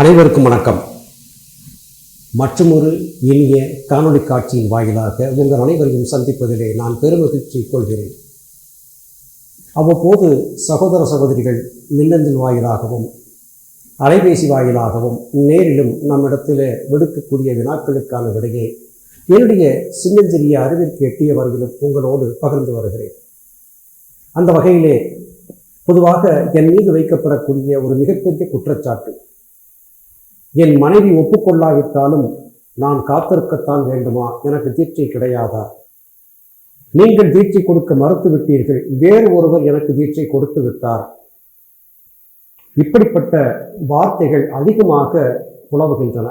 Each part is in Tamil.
அனைவருக்கும் வணக்கம். மற்றொரு இனிய காணொலி காட்சியின் வாயிலாக உங்கள் அனைவரையும் சந்திப்பதிலே நான் பெருமகிழ்ச்சி கொள்கிறேன். அவ்வப்போது சகோதர சகோதரிகள் மின்னஞ்சல் வாயிலாகவும் அலைபேசி வாயிலாகவும் நேரிலும் நம்மிடத்தில் விடுக்கக்கூடிய வினாக்களுக்கான விடையை என்னுடைய சின்னஞ்சிறிய அறிவிற்கு எட்டிய வரையிலும் உங்களோடு பகிர்ந்து வருகிறேன். அந்த வகையிலே பொதுவாக என் மீது வைக்கப்படக்கூடிய ஒரு மிகப்பெரிய குற்றச்சாட்டு என் மனைவி ஒப்புக்கொள்ளாவிட்டாலும் நான் காத்திருக்கத்தான் வேண்டுமா? எனக்கு தீட்சை கிடையாதா? நீங்கள் தீட்சை கொடுக்க மறுத்து விட்டீர்கள் வேறு ஒருவர் எனக்கு தீட்சை கொடுத்து விட்டார். இப்படிப்பட்ட வார்த்தைகள் அதிகமாக புலவுகின்றன.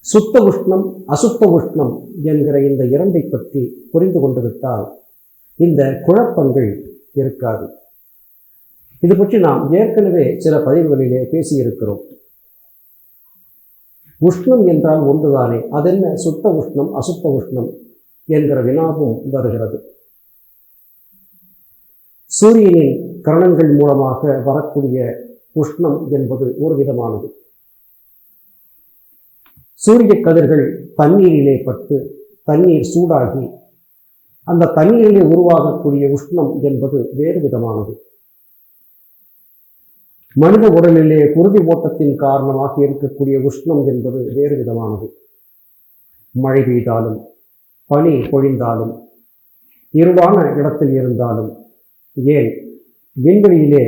சுத்த உஷ்ணம் அசுத்த உஷ்ணம் என்கிற இந்த இரண்டை பற்றி புரிந்து கொண்டு விட்டால் இந்த குழப்பங்கள் இருக்காது. இது பற்றி நாம் ஏற்கனவே சில பதிவுகளிலே பேசியிருக்கிறோம். உஷ்ணம் என்றால் ஒன்றுதானே? அதென்ன? சுத்த உஷ்ணம் அசுத்த உஷ்ணம் என்கிற வினாவும் வருகிறது. சூரியனின் கரணங்கள் மூலமாக வரக்கூடிய உஷ்ணம் என்பது ஒரு விதமானது. சூரிய கதிர்கள் தண்ணீரிலே பட்டு தண்ணீர் சூடாகி அந்த தண்ணீரிலே உருவாகக்கூடிய உஷ்ணம் என்பது வேறு விதமானது. மனித உடலிலே குருதி ஓட்டத்தின் காரணமாக இருக்கக்கூடிய உஷ்ணம் என்பது வேறு விதமானது. மழை பெய்தாலும் பனி பொழிந்தாலும் இருளான இடத்தில் இருந்தாலும் ஏன் விண்வெளியிலே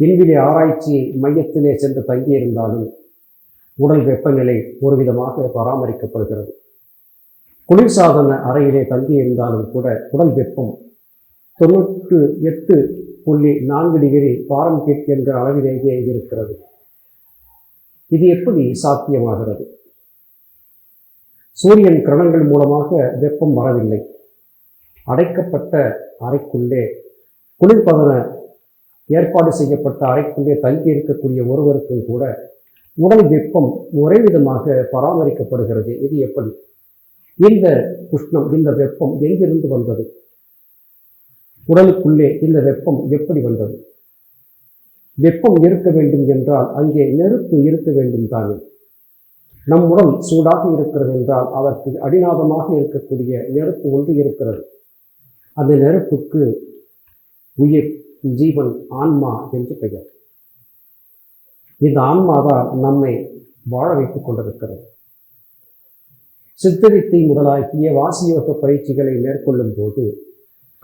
விண்வெளி ஆராய்ச்சி மையத்திலே சென்று தங்கியிருந்தாலும் உடல் வெப்பநிலை ஒரு விதமாக பராமரிக்கப்படுகிறது. குளிர்சாதன அறையிலே தங்கியிருந்தாலும் கூட உடல் வெப்பம் தொண்ணூற்று எட்டு புள்ளி நான்கு டிகிரி பாரன்ஹீட் என்ற அளவிலேயே இருக்கிறது. இது எப்படி சாத்தியமாகிறது? சூரியன் கிரணங்கள் மூலமாக வெப்பம் வரவில்லை. அடைக்கப்பட்ட அறைக்குள்ளே குளிர்பதன ஏற்பாடு செய்யப்பட்ட அறைக்குள்ளே தங்கி இருக்கக்கூடிய ஒருவருக்கும் கூட உடல் வெப்பம் ஒரே விதமாக பராமரிக்கப்படுகிறது. இது எப்படி? இந்த உஷ்ணம் இந்த வெப்பம் எங்கிருந்து வந்தது? உடலுக்குள்ளே இந்த வெப்பம் எப்படி வந்தது? வெப்பம் இருக்க வேண்டும் என்றால் அங்கே நெருப்பு இருக்க வேண்டும் தானே? நம் உடல் சூடாக இருக்கிறது என்றால் அதற்கு அடிநாதமாக இருக்கக்கூடிய நெருப்பு ஒன்று இருக்கிறது. அந்த நெருப்புக்கு உயிர் ஜீவன் ஆன்மா என்று பெயர். இந்த ஆன்மாதான் நம்மை வாழ வைத்துக் கொண்டிருக்கிறது. சித்தரித்தை முதலாகிய வாசியோக பயிற்சிகளை மேற்கொள்ளும் போது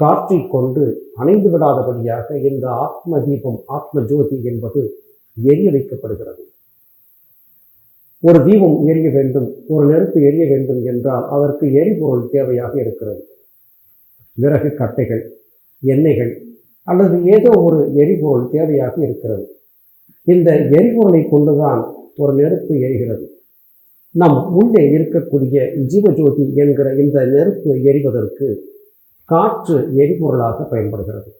காற்றை கொண்டு அணைந்து விடாதபடியாக இந்த ஆத்ம தீபம் ஆத்ம ஜோதி என்பது எரிய வைக்கப்படுகிறது ஒரு தீபம் எரிய வேண்டும் ஒரு நெருப்பு எரிய வேண்டும் என்றால் அதற்கு எரிபொருள் தேவையாக இருக்கிறது. விறகு கட்டைகள் எண்ணெய்கள் அல்லது ஏதோ ஒரு எரிபொருள் தேவையாக இருக்கிறது. இந்த எரிபொருளை கொண்டுதான் ஒரு நெருப்பு எரிகிறது. நம் உள்ளே இருக்கக்கூடிய ஜீவஜோதி என்கிற இந்த நெருப்பு எரிவதற்கு காற்று எரிபொருளாக பயன்படுகிறது.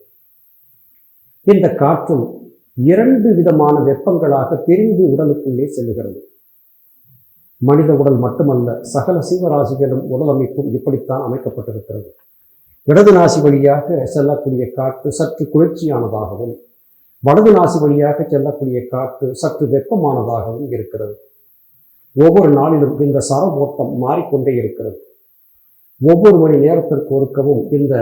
இந்த காற்றும் இரண்டு விதமான வெப்பங்களாக பிரிந்து உடலுக்குள்ளே செல்லுகிறது. மனித உடல் மட்டுமல்ல சகல சீவராசிகளும் உடல் அமைப்பும் இப்படித்தான் அமைக்கப்பட்டிருக்கிறது. இடது நாசி வழியாக செல்லக்கூடிய காற்று சற்று குளிர்ச்சியானதாகவும் வலது நாசி வழியாக செல்லக்கூடிய காற்று சற்று வெப்பமானதாகவும் இருக்கிறது. ஒவ்வொரு நாளிலும் இந்த சர ஓட்டம் மாறிக்கொண்டே இருக்கிறது. ஒவ்வொரு மணி நேரத்திற்கு ஒருக்கவும் இந்த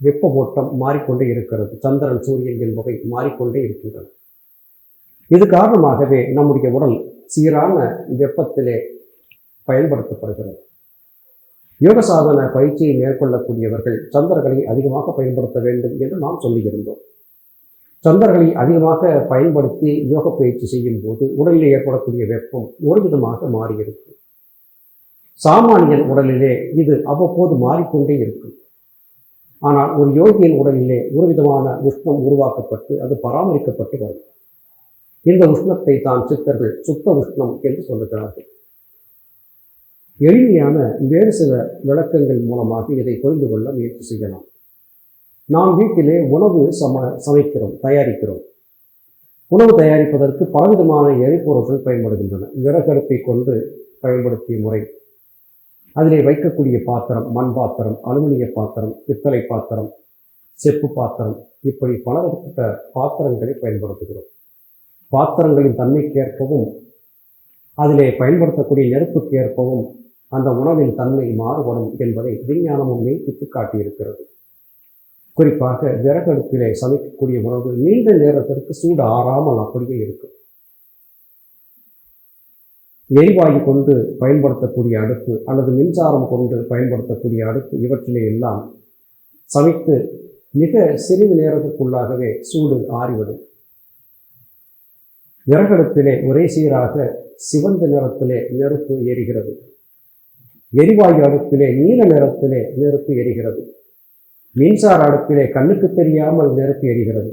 வெப்ப ஓட்டம் மாறிக்கொண்டே இருக்கிறது. சந்திரன் சூரியன் என்பவை மாறிக்கொண்டே இருக்கின்றன. இது காரணமாகவே நம்முடைய உடல் சீரான வெப்பத்திலே பயன்படுத்தப்படுகிறது. யோக சாதன பயிற்சியை மேற்கொள்ளக்கூடியவர்கள் சந்திரகளை அதிகமாக பயன்படுத்த வேண்டும் என்று நாம் சொல்லியிருந்தோம். சந்திரகளை அதிகமாக பயன்படுத்தி யோக பயிற்சி செய்யும் போது உடலில் ஏற்படக்கூடிய வெப்பம் ஒரு விதமாக மாறியிருக்கும் சாமானியன் உடலிலே இது அவ்வப்போது மாறிக்கொண்டே இருக்கும். ஆனால் ஒரு யோகியின் உடலிலே ஒரு விதமான உஷ்ணம் உருவாக்கப்பட்டு அது பராமரிக்கப்பட்டு வரும். இந்த உஷ்ணத்தை தான் சித்தர்கள் சுத்த உஷ்ணம் என்று சொல்லுகிறார்கள். எளிமையான வேறு சில விளக்கங்கள் மூலமாக இதை புரிந்து கொள்ள முயற்சி செய்யலாம். நாம் வீட்டிலே உணவு சம சமைக்கிறோம் தயாரிக்கிறோம். உணவு தயாரிப்பதற்கு பலவிதமான எரிபொருட்கள் பயன்படுகின்றன. விறகடுப்பை கொண்டு பயன்படுத்திய முறை அதிலே வைக்கக்கூடிய பாத்திரம் மண் பாத்திரம் அலுமினிய பாத்திரம் பித்தளை பாத்திரம் செப்பு பாத்திரம் இப்படி பலதரப்பட்ட பாத்திரங்களை பயன்படுத்துகிறோம். பாத்திரங்களின் தன்மைக்கேற்பவும் அதிலே பயன்படுத்தக்கூடிய நெருப்புக்கு ஏற்பவும் அந்த உணவின் தன்மை மாறுபடும் என்பதை விஞ்ஞானமும் நீட்டித்து காட்டியிருக்கிறது. குறிப்பாக விறகடுப்பிலே சமைக்கக்கூடிய உணவு நீண்ட நேரத்திற்கு சூடு ஆறாமல் அப்படியே இருக்கும். எரிவாயு கொண்டு பயன்படுத்தக்கூடிய அடுப்பு அல்லது மின்சாரம் கொண்டு பயன்படுத்தக்கூடிய அடுப்பு இவற்றிலே எல்லாம் சமைத்து மிக சிறிது நேரத்திற்குள்ளாகவே சூடு ஆறிவிடும். விறகடுப்பிலே ஒரே சீராக சிவந்த நிறத்திலே நெருப்பு எரிகிறது எரிவாயு அடுப்பிலே நீல நிறத்திலே நெருப்பு எரிகிறது மின்சார அடுப்பிலே கண்ணுக்கு தெரியாமல் நெருப்பு எரிகிறது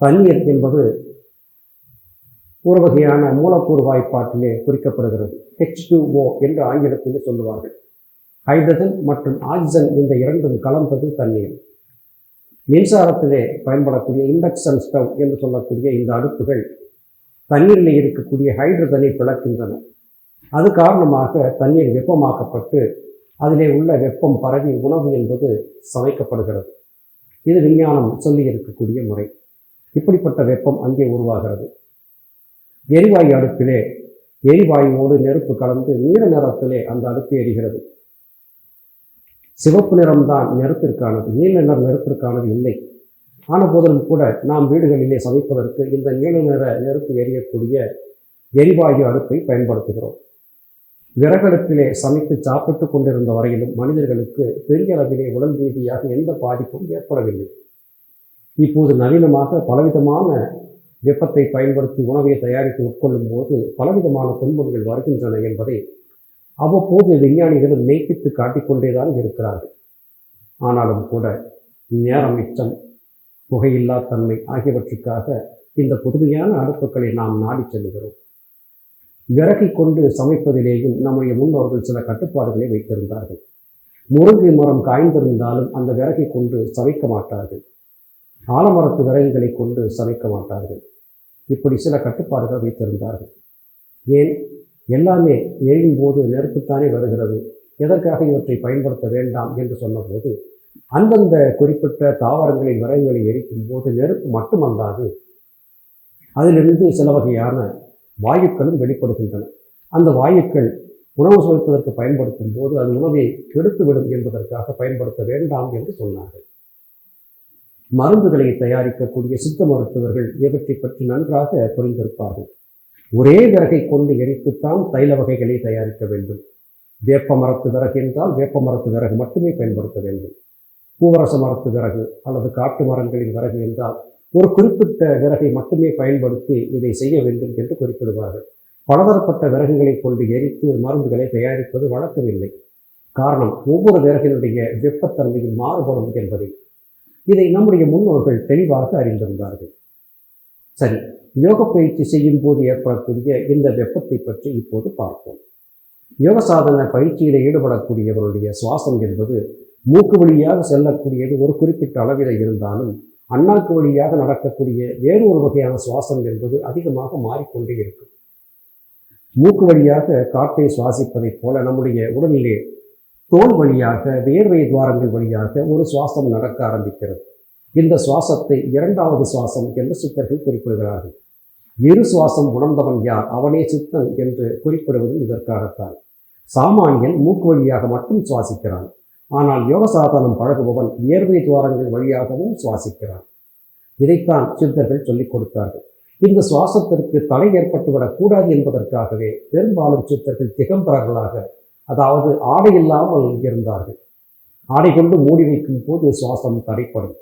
தண்ணீர் என்பது ஒரு வகையான மூலக்கூறு வாய்ப்பாட்டிலே குறிக்கப்படுகிறது. ஹெச் டூ ஓ என்று ஆங்கிலத்தில் சொல்லுவார்கள். ஹைட்ரஜன் மற்றும் ஆக்சிஜன் இந்த இரண்டும் கலந்தது தண்ணீர். மின்சாரத்திலே பயன்படக்கூடிய இண்டக்ஷன் ஸ்டவ் என்று சொல்லக்கூடிய இந்த அடுப்புகள் தண்ணீரில் இருக்கக்கூடிய ஹைட்ரஜனை பிளக்கின்றன. அது காரணமாக தண்ணீர் வெப்பமாக்கப்பட்டு அதிலே உள்ள வெப்பம் பரவி உணவு என்பது சமைக்கப்படுகிறது. இது விஞ்ஞானம் சொல்லி இருக்கக்கூடிய முறை. இப்படிப்பட்ட வெப்பம் அங்கே உருவாகிறது. எரிவாயு அடுப்பிலே எரிவாயுவோடு நெருப்பு கலந்து நீல நிறத்திலே அந்த அடுப்பு எரிகிறது. சிவப்பு நிறம்தான் நெருப்பிற்கானது நீல நிறம் நெருப்பிற்கானது இல்லை. ஆன போதிலும் கூட நாம் வீடுகளிலே சமைப்பதற்கு இந்த நீல நிற நெருப்பு எரியக்கூடிய எரிவாயு அடுப்பை பயன்படுத்துகிறோம். விறகடுப்பிலே சமைத்து சாப்பிட்டு கொண்டிருந்த வரையிலும் மனிதர்களுக்கு பெரிய அளவிலே உடல் ரீதியாக எந்த பாதிப்பும் ஏற்படவில்லை. இப்போது நவீனமாக பலவிதமான வெப்பத்தை பயன்படுத்தி உணவை தயாரித்து உட்கொள்ளும் போது பலவிதமான துன்பங்கள் வருகின்றன என்பதை அவ்வப்போது விஞ்ஞானிகளும் மெய்ப்பித்து காட்டிக்கொண்டேதான் இருக்கிறார்கள். ஆனாலும் கூட நேரம் மிச்சம் புகையில்லா தன்மை ஆகியவற்றுக்காக இந்த புதுமையான அடுப்புகளை நாம் நாடி செல்கிறோம் விறகை கொண்டு சமைப்பதிலேயும் நம்முடைய முன்னோர்கள் சில கட்டுப்பாடுகளை வைத்திருந்தார்கள். முருங்கை மரம் காய்ந்திருந்தாலும் அந்த விறகை கொண்டு சமைக்க மாட்டார்கள். ஆலமரத்து விறகுகளை கொண்டு சமைக்க மாட்டார்கள். இப்படி சில கட்டுப்பாடுகள் வைத்திருந்தார்கள். ஏன்? எல்லாமே எரியும் போது நெருப்புத்தானே வருகிறது. எதற்காக இவற்றை பயன்படுத்த வேண்டாம் என்று சொன்னபோது அந்தந்த குறிப்பிட்ட தாவரங்களின் விறகுகளை எரிக்கும் போது நெருப்பு மட்டுமல்லாது அதிலிருந்து சில வகையான வாயுக்களும் வெளிப்படுகின்றன. அந்த வாயுக்கள் உணவு சுவைப்பதற்கு பயன்படுத்தும் போது அது உணவை கெடுத்துவிடும் என்பதற்காக பயன்படுத்த வேண்டாம் என்று சொன்னார்கள். மருந்துகளை தயாரிக்கக்கூடிய சித்த மருத்துவர்கள் இவற்றை பற்றி நன்றாக புரிந்திருப்பார்கள்? ஒரே விறகை கொண்டு எரித்துத்தான் தைல வகைகளை தயாரிக்க வேண்டும். வேப்ப மரத்து விறகு என்றால் வேப்ப மரத்து விறகு மட்டுமே பயன்படுத்த வேண்டும். பூவரச மரத்து விறகு அல்லது காட்டு மரங்களின் விறகு என்றால் ஒரு குறிப்பிட்ட விறகை மட்டுமே பயன்படுத்தி இதை செய்ய வேண்டும் என்று குறிப்பிடுவார்கள். பலதரப்பட்ட விறகுகளை கொண்டு எரித்து மருந்துகளை தயாரிப்பது வழக்கமில்லை. காரணம் ஒவ்வொரு விறகினுடைய வெப்பத்தன்மையும் மாறுபடும் என்பதை. இதை நம்முடைய முன்னோர்கள் தெளிவாக அறிந்திருந்தார்கள். சரி யோக பயிற்சி செய்யும் போது ஏற்படக்கூடிய இந்த வெப்பத்தை பற்றி இப்போது பார்ப்போம். யோக சாதன பயிற்சியில் ஈடுபடக்கூடியவருடைய சுவாசம் என்பது மூக்கு வழியாக செல்லக்கூடியது ஒரு குறிப்பிட்ட அளவில் இருந்தாலும் அண்ணாக்கு வழியாக நடக்கக்கூடிய வேறு ஒரு வகையான சுவாசம் என்பது அதிகமாக மாறிக்கொண்டே இருக்கும். மூக்கு வழியாக காற்றை சுவாசிப்பதைப் போல நம்முடைய உடலிலே தோல் வழியாக வேர்வை துவாரங்கள் வழியாக ஒரு சுவாசம் நடக்க ஆரம்பிக்கிறது. இந்த சுவாசத்தை இரண்டாவது சுவாசம் என்று சித்தர்கள் குறிப்பிடுகிறார்கள். இரு சுவாசம் உணர்ந்தவன் யார்? அவனே சித்தன் என்று குறிப்பிடுவது இதற்காகத்தான். சாமானியன் மூக்கு வழியாக மட்டும் சுவாசிக்கிறான். ஆனால் யோக சாதனம் பழகுபவன் வியர்வை துவாரங்கள் வழியாகவும் சுவாசிக்கிறான். இதைத்தான் சித்தர்கள் சொல்லிக் கொடுத்தார்கள். இந்த சுவாசத்திற்கு தடை ஏற்பட்டுவிடக் கூடாது என்பதற்காகவே பெரும்பாலும் சித்தர்கள் திகம்பரர்களாக அதாவது ஆடை இல்லாமல் இருந்தார்கள். ஆடை கொண்டு மூடி வைக்கும் போது சுவாசம் தடைப்படும்.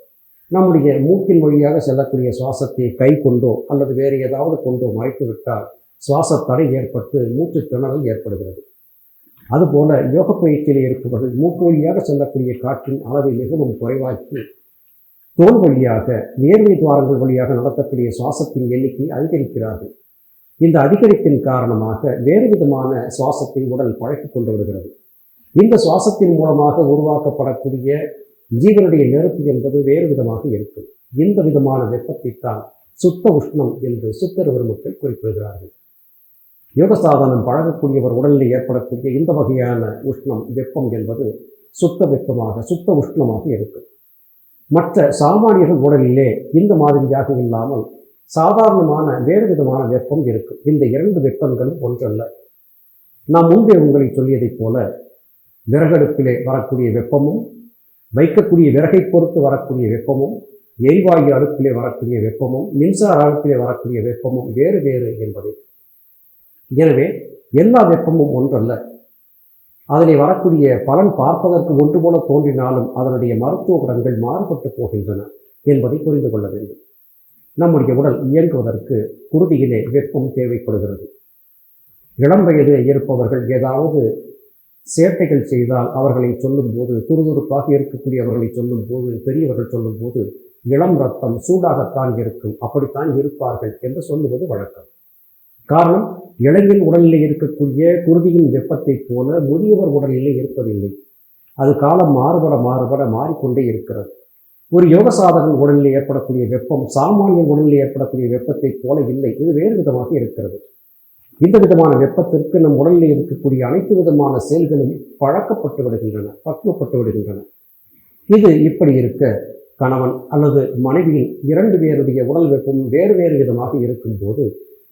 நம்முடைய மூக்கின் வழியாக செல்லக்கூடிய சுவாசத்தை கை கொண்டோ அல்லது வேறு ஏதாவது கொண்டோ மறைத்துவிட்டால் சுவாச தடை ஏற்பட்டு மூச்சு திணறல் ஏற்படுகிறது. அதுபோல யோக பயிற்சியில் இருப்பவர்கள் மூக்கு வழியாக செல்லக்கூடிய காற்றின் அளவை மிகவும் குறைவாக்கி தோல் வழியாக நேர்மை துவாரங்கள் வழியாக நடத்தக்கூடிய சுவாசத்தின் எண்ணிக்கை அதிகரிக்கிறார்கள். இந்த அதிகரிப்பின் காரணமாக வேறு விதமான சுவாசத்தை உடல் பழக்கி கொண்டு விடுகிறது இந்த சுவாசத்தின் மூலமாக உருவாக்கப்படக்கூடிய ஜீவனுடைய நெருப்பு என்பது வேறு விதமாக இருக்கும். இந்த விதமான வெப்பத்தை தான் சுத்த உஷ்ணம் என்று சித்தர் பெருமக்கள் குறிப்பிடுகிறார்கள். யோக சாதனம் பழகக்கூடியவர் உடலில் ஏற்படக்கூடிய இந்த வகையான உஷ்ணம் வெப்பம் என்பது சுத்த வெப்பமாக சுத்த உஷ்ணமாக இருக்கும். மற்ற சாமானியர்கள் உடலிலே இந்த மாதிரியாக இல்லாமல் சாதாரணமான வேறு விதமான வெப்பம் இருக்கும் இந்த இரண்டு வெப்பங்களும் ஒன்றல்ல. நான் முன்பே உங்களை சொல்லியதைப் போல விறகடுப்பிலே வரக்கூடிய வெப்பமும் வைக்கக்கூடிய விறகை பொறுத்து வரக்கூடிய வெப்பமும் எரிவாயு அடுப்பிலே வரக்கூடிய வெப்பமும் மின்சார அடுப்பிலே வரக்கூடிய வெப்பமும் வேறு வேறு என்பது. எனவே எல்லா வெப்பமும் ஒன்றல்ல. அதிலே வரக்கூடிய பலன் பார்ப்பதற்கு ஒன்று போல தோன்றினாலும் அதனுடைய மருத்துவ குணங்கள் மாறுபட்டு போகின்றன என்பதை புரிந்து கொள்ள வேண்டும். நம்முடைய உடல் இயங்குவதற்கு குருதியிலே வெப்பம் தேவைப்படுகிறது. இளம் வயது இருப்பவர்கள் ஏதாவது சேட்டைகள் செய்தால் அவர்களை சொல்லும்போது துருதுருப்பாக இருக்கக்கூடியவர்களை சொல்லும்போது பெரியவர்கள் சொல்லும்போது இளம் ரத்தம் சூடாகத்தான் இருக்கும் அப்படித்தான் இருப்பார்கள் என்று சொல்லுவது வழக்கம். காரணம் இளைஞன் உடலிலே இருக்கக்கூடிய குருதியின் வெப்பத்தைப் போல முதியவர் உடலிலே இருப்பதில்லை. அது காலம் மாறுபட மாறுபட மாறிக்கொண்டே இருக்கிறது. ஒரு யோக சாதகன் உடலில் ஏற்படக்கூடிய வெப்பம் சாமானியன் உடலில் ஏற்படக்கூடிய வெப்பத்தைப் போல இல்லை. இது வேறு விதமாக இருக்கிறது. இந்த விதமான வெப்பத்திற்கு நம் உடலில் இருக்கக்கூடிய அனைத்து விதமான செயல்களும் பழக்கப்பட்டு விடுகின்றன பக்குவப்பட்டு விடுகின்றன. இது இப்படி இருக்க கணவன் அல்லது மனைவியின் இரண்டு பேருடைய உடல் வெப்பம் வேறு வேறு விதமாக இருக்கும்போது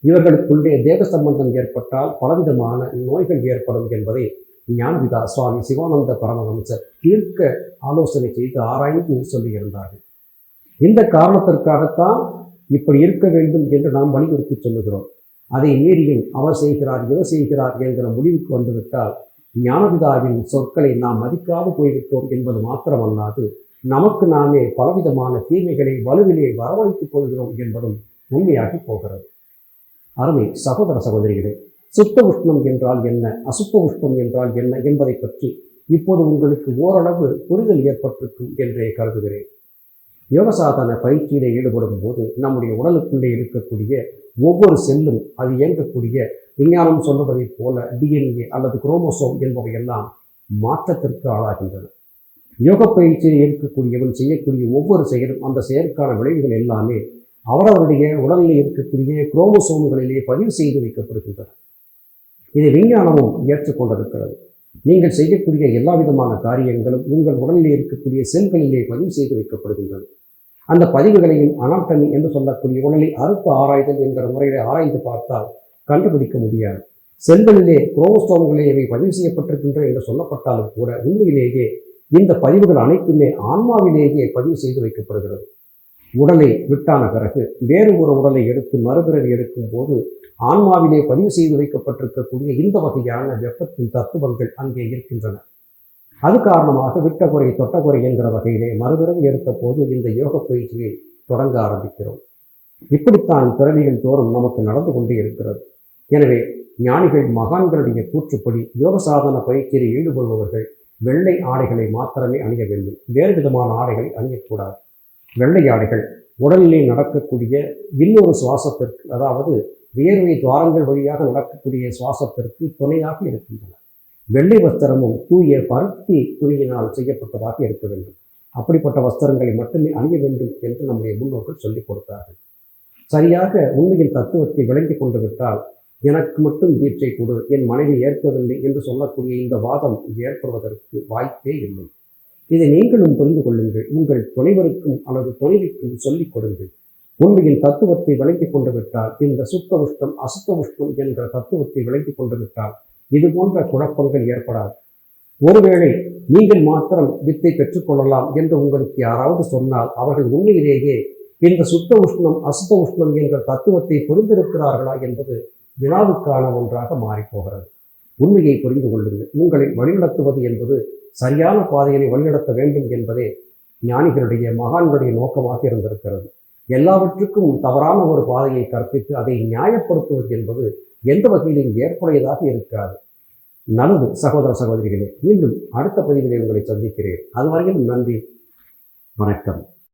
இவர்களுக்குள்ளே தேவ சம்பந்தம் ஏற்பட்டால் பலவிதமான நோய்கள் ஏற்படும் என்பதை ஞானவிதா சுவாமி சிவானந்த பரமஹம்சர் தீர்க்க ஆலோசனை செய்து ஆராய்ந்து சொல்லியிருந்தார்கள். இந்த காரணத்திற்காகத்தான் இப்படி இருக்க வேண்டும் என்று நாம் வலியுறுத்தி சொல்லுகிறோம். அதை மீறியும் அவர் செய்கிறார் இவர் செய்கிறார் என்கிற முடிவுக்கு வந்துவிட்டால் ஞானவிதாவின் சொற்களை நாம் மதிக்காது போய்விட்டோம் என்பது மாத்திரமல்லாது நமக்கு நாமே பலவிதமான தீமைகளை வலுவிலே வரவழைத்துக் கொள்கிறோம் என்பதும் உண்மையாகி போகிறது. அருமை சகோதர சகோதரிகளே சுத்த உஷ்ணம் என்றால் என்ன? அசுத்த உஷ்ணம் என்றால் என்ன என்பதை பற்றி இப்போது உங்களுக்கு ஓரளவு புரிதல் ஏற்பட்டிருக்கும் என்றே கருதுகிறேன். யோகசாதன பயிற்சியிலே ஈடுபடும் போது நம்முடைய உடலுக்குள்ளே இருக்கக்கூடிய ஒவ்வொரு செல்லும் அது இயங்கக்கூடிய விஞ்ஞானம் சொல்வதைப் போல டிஎன்ஏ அல்லது குரோமோசோம் என்பவையெல்லாம் மாற்றத்திற்கு ஆளாகின்றன. யோக பயிற்சியில் இருக்கக்கூடியவன் செய்யக்கூடிய ஒவ்வொரு செயலும் அந்த செயலுக்கான விளைவுகள் எல்லாமே அவரவருடைய உடலில் இருக்கக்கூடிய குரோமோசோம்களிலே பதிவு செய்து வைக்கப்படுகின்றன. இதை விஞ்ஞானமும் ஏற்றுக்கொண்டிருக்கிறது. நீங்கள் செய்யக்கூடிய எல்லா விதமான காரியங்களும் உங்கள் உடலில் இருக்கக்கூடிய செல்களிலே பதிவு செய்து வைக்கப்படுகின்றன. அந்த பதிவுகளையும் அனாட்டமி என்று சொல்லக்கூடிய உடலை அறுத்து ஆராய்தல் என்கிற முறையிலே ஆராய்ந்து பார்த்தால் கண்டுபிடிக்க முடியாது. செல்களிலே குரோமோசோம்களே இவை பதிவு செய்யப்பட்டிருக்கின்றன என்று சொல்லப்பட்டாலும் கூட உண்மையிலேயே இந்த பதிவுகள் அனைத்துமே ஆன்மாவிலேயே பதிவு செய்து வைக்கப்படுகிறது. உடலை விட்டான பிறகு வேறு ஒரு உடலை எடுத்து மறுபிறவி எடுக்கும் போது ஆன்மாவிலே பதிவு செய்து வைக்கப்பட்டிருக்கக்கூடிய இந்த வகையான வெப்பத்தின் தத்துவங்கள் அங்கே இருக்கின்றன. அது காரணமாக விட்ட தொட்டகுறை தொட்ட என்கிற வகையிலே மறுபிறவி எடுத்த போது இந்த யோக பயிற்சியை தொடங்க ஆரம்பிக்கிறோம். இப்படித்தான் பிறவிகள் தோறும் நமக்கு நடந்து கொண்டே இருக்கிறது. எனவே ஞானிகள் மகான்களுடைய கூற்றுப்படி யோக சாதன பயிற்சியில் ஈடுபடுபவர்கள் வெள்ளை ஆடைகளை மாத்திரமே அணிய வேண்டும். வேறு விதமான ஆடைகளை அணியக்கூடாது. வெள்ளை ஆடைகள் உடலிலே நடக்கக்கூடிய இன்னொரு சுவாசத்திற்கு அதாவது வியர்வை துவாரங்கள் வழியாக நடக்கக்கூடிய சுவாசத்திற்கு துணையாக இருக்கின்றன. வெள்ளை வஸ்திரமும் தூய பருத்தி துணியினால் செய்யப்பட்டதாக இருக்க வேண்டும். அப்படிப்பட்ட வஸ்திரங்களை மட்டுமே அணிய வேண்டும் என்று நம்முடைய முன்னோர்கள் சொல்லிக் கொடுத்தார்கள். சரியாக உண்மையின் தத்துவத்தை விளங்கி கொண்டு விட்டால் எனக்கு மட்டும் தீட்சை கொடு என் மனைவி ஏற்கவில்லை என்று சொல்லக்கூடிய இந்த வாதம் ஏற்படுவதற்கு வாய்ப்பே இல்லை. இதை நீங்களும் புரிந்து கொள்ளுங்கள். உங்கள் துணைவருக்கும் அல்லது துணைவிக்கும் சொல்லிக் கொடுங்கள். உண்மையின் தத்துவத்தை விளங்கிக் கொண்டு விட்டால் இந்த சுத்த உஷ்ணம் அசுத்த உஷ்ணம் என்ற தத்துவத்தை விளங்கிக் கொண்டு விட்டால் இது போன்ற குழப்பங்கள் ஏற்படாது. ஒருவேளை நீங்கள் மாத்திரம் வித்தை பெற்றுக்கொள்ளலாம் என்று உங்களுக்கு யாராவது சொன்னால் அவர்கள் உண்மையிலேயே இந்த சுத்த உஷ்ணம் அசுத்த உஷ்ணம் என்ற தத்துவத்தை புரிந்திருக்கிறார்களா என்பது வினாவுக்கான ஒன்றாக மாறிப்போகிறது. உண்மையை புரிந்து கொள்ளுங்கள். உங்களை வழிநடத்துவது என்பது சரியான பாதையினை வழிநடத்த வேண்டும் என்பதே ஞானிகளுடைய மகான்களுடைய நோக்கமாக இருந்திருக்கிறது. எல்லாவற்றுக்கும் தவறான ஒரு பாதையை கற்பித்து அதை நியாயப்படுத்துவது என்பது எந்த வகையிலும் ஏற்புடையதாக இருக்காது நல்லது சகோதர சகோதரிகளே மீண்டும் அடுத்த பதிவிலே உங்களை சந்திக்கிறேன். அதுவரையிலும் நன்றி வணக்கம்.